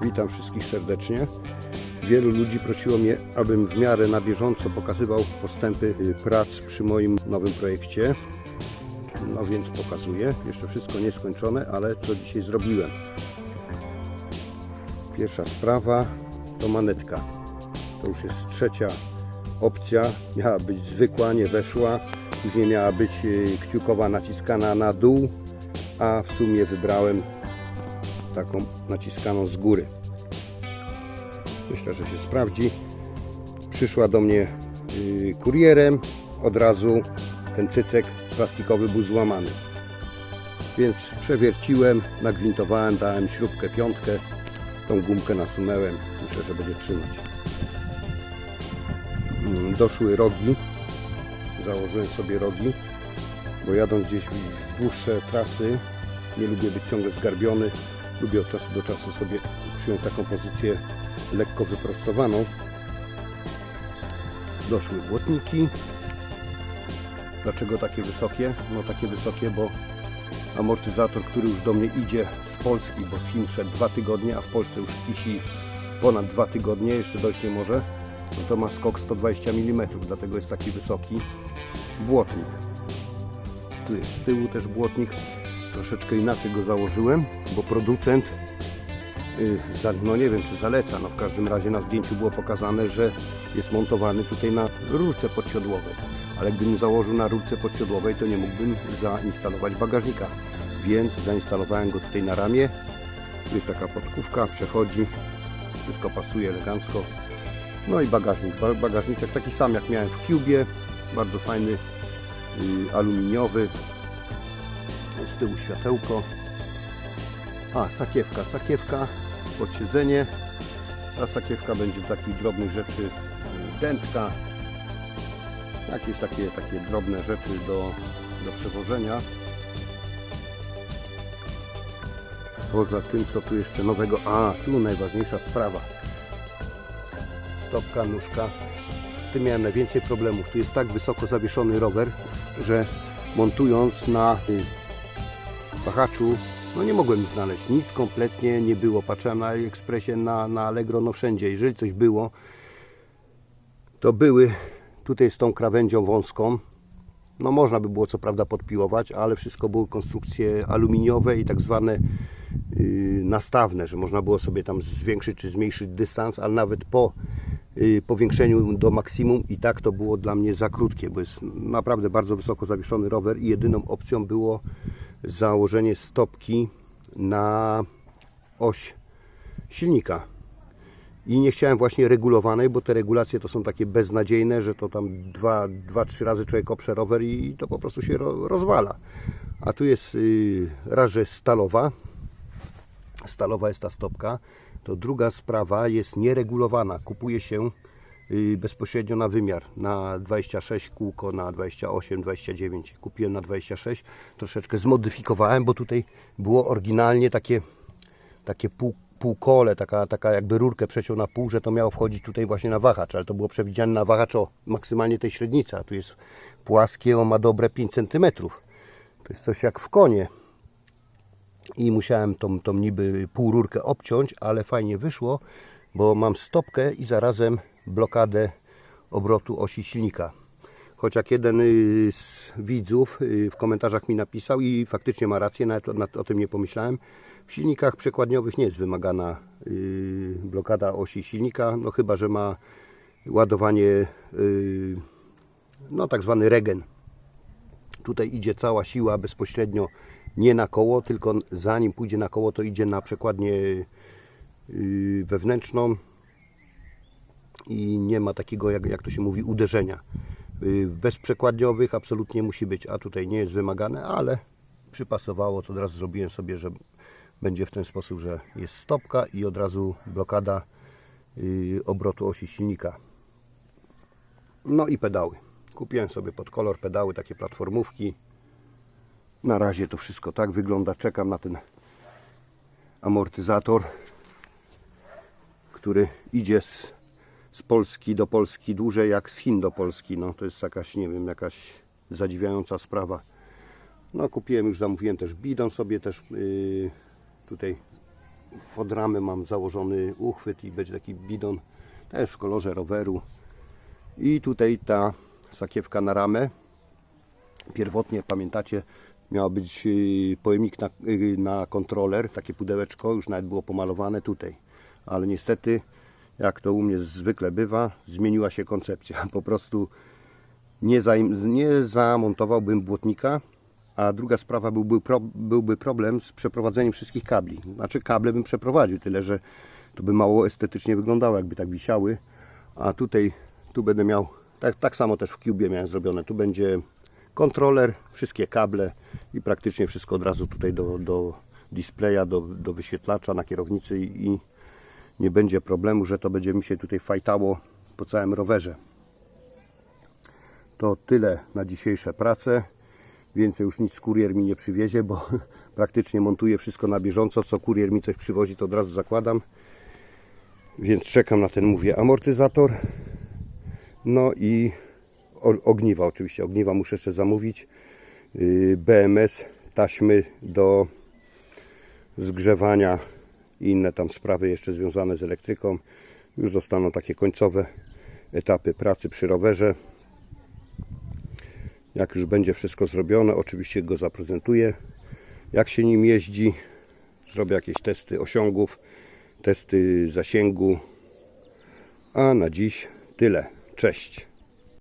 Witam wszystkich serdecznie. Wielu ludzi prosiło mnie, abym w miarę na bieżąco pokazywał postępy y, prac przy moim nowym projekcie. No więc pokazuję. Jeszcze wszystko nieskończone, ale co dzisiaj zrobiłem. Pierwsza sprawa to manetka. To już jest trzecia opcja. Miała być zwykła, nie weszła. Później miała być y, kciukowa naciskana na dół, a w sumie wybrałem taką naciskaną z góry. Myślę, że się sprawdzi. Przyszła do mnie y, kurierem. Od razu ten cycek plastikowy był złamany. Więc przewierciłem, nagwintowałem, dałem śrubkę piątkę, tą gumkę nasunąłem. Myślę, że będzie trzymać. Mm, Doszły rogi. Założyłem sobie rogi, bo jadąc gdzieś w dłuższe trasy nie lubię być ciągle zgarbiony. Lubię od czasu do czasu sobie przyjąć taką pozycję lekko wyprostowaną. Doszły błotniki. Dlaczego takie wysokie? No takie wysokie, bo amortyzator, który już do mnie idzie z Polski, bo z Chin szedł dwa tygodnie, a w Polsce już wisi ponad dwa tygodnie, jeszcze dojść nie może, no to ma skok 120 mm, dlatego jest taki wysoki błotnik. Tu jest z tyłu też błotnik, troszeczkę inaczej go założyłem, bo producent, y, no nie wiem czy zaleca, no w każdym razie na zdjęciu było pokazane, że jest montowany tutaj na rurce podsiodłowej. Ale gdybym założył na rurce podsiodłowej, to nie mógłbym zainstalować bagażnika. Więc zainstalowałem go tutaj na ramię. Tu jest taka podkówka, przechodzi. Wszystko pasuje elegancko. No i bagażnik. Ba- Bagażniczek taki sam jak miałem w Cubie. Bardzo fajny, y, aluminiowy. Z tyłu światełko. A, sakiewka. Sakiewka pod siedzenie. Ta sakiewka będzie do takich drobnych rzeczy. y, Dętka. Jakieś takie, takie drobne rzeczy do, do przewożenia. Poza tym, co tu jeszcze nowego. A, tu najważniejsza sprawa. Stopka, nóżka. Z tym miałem najwięcej problemów. Tu jest tak wysoko zawieszony rower, że montując na y, wahaczu, no nie mogłem znaleźć. Nic kompletnie nie było. Patrzyłem na AliExpressie, na, na Allegro, no wszędzie. Jeżeli coś było, to były tutaj z tą krawędzią wąską. No można by było co prawda podpiłować, ale wszystko były konstrukcje aluminiowe i tak zwane yy, nastawne, że można było sobie tam zwiększyć czy zmniejszyć dystans, ale nawet po yy, powiększeniu do maksimum i tak to było dla mnie za krótkie, bo jest naprawdę bardzo wysoko zawieszony rower i jedyną opcją było założenie stopki na oś silnika i nie chciałem właśnie regulowanej, bo te regulacje to są takie beznadziejne, że to tam dwa, dwa trzy razy człowiek oprze rower i to po prostu się ro, rozwala. A tu jest yy, raz, że stalowa, stalowa jest ta stopka, to druga sprawa jest nieregulowana. Kupuje się bezpośrednio na wymiar, na 26 kółko, na 28, 29. Kupiłem na 26, troszeczkę zmodyfikowałem, bo tutaj było oryginalnie takie, takie pół półkole, taka, taka jakby rurkę przeciął na pół, że to miało wchodzić tutaj właśnie na wahacz, ale to było przewidziane na wahacz o maksymalnie tej średnicy, a tu jest płaskie, on ma dobre 5 cm. To jest coś jak w konie. I musiałem tą, tą niby półrurkę obciąć, ale fajnie wyszło, bo mam stopkę i zarazem blokadę obrotu osi silnika. Chociaż jeden y, z widzów y, w komentarzach mi napisał i faktycznie ma rację, nawet o- o tym nie pomyślałem. W silnikach przekładniowych nie jest wymagana y, blokada osi silnika, no chyba, że ma ładowanie, no tak zwany regen. Tutaj idzie cała siła bezpośrednio nie na koło, tylko zanim pójdzie na koło, to idzie na przekładnię wewnętrzną i nie ma takiego, jak, jak to się mówi, uderzenia. Y, Bezprzekładniowych absolutnie musi być, a tutaj nie jest wymagane, ale przypasowało, to od razu zrobiłem sobie, że będzie w ten sposób, że jest stopka i od razu blokada y, obrotu osi silnika. No i pedały. Kupiłem sobie pod kolor pedały, takie platformówki. Na razie to wszystko tak wygląda. Czekam na ten amortyzator, który idzie z, z Polski do Polski dłużej jak z Chin do Polski. No to jest jakaś, nie wiem, jakaś zadziwiająca sprawa. No kupiłem już, zamówiłem też bidon sobie też yy, tutaj Pod ramę mam założony uchwyt i będzie taki bidon też w kolorze roweru. I tutaj ta sakiewka na ramę. Pierwotnie, pamiętacie, miał być yy, pojemnik na, yy, na kontroler, takie pudełeczko, już nawet było pomalowane tutaj. Ale niestety, jak to u mnie zwykle bywa, zmieniła się koncepcja. Po prostu nie, zaim- nie zamontowałbym błotnika, a druga sprawa byłby, pro, byłby problem z przeprowadzeniem wszystkich kabli. Znaczy kable bym przeprowadził, tyle że to by mało estetycznie wyglądało, jakby tak wisiały. A tutaj, tu będę miał, tak, tak samo też w Cubie miałem zrobione. Tu będzie kontroler, wszystkie kable i praktycznie wszystko od razu tutaj do, do displaya, do, do wyświetlacza na kierownicy i nie będzie problemu, że to będzie mi się tutaj fajtało po całym rowerze. To tyle na dzisiejsze prace. Więcej już nic kurier mi nie przywiezie, bo praktycznie montuję wszystko na bieżąco. Co kurier mi coś przywozi, to od razu zakładam. Więc czekam na ten, mówię, amortyzator. No i ogniwa, oczywiście. Ogniwa muszę jeszcze zamówić. Yy, BMS, taśmy do zgrzewania i inne tam sprawy jeszcze związane z elektryką. Już zostaną takie końcowe etapy pracy przy rowerze. Jak już będzie wszystko zrobione, oczywiście go zaprezentuję. Jak się nim jeździ, zrobię jakieś testy osiągów, testy zasięgu. A na dziś tyle. Cześć.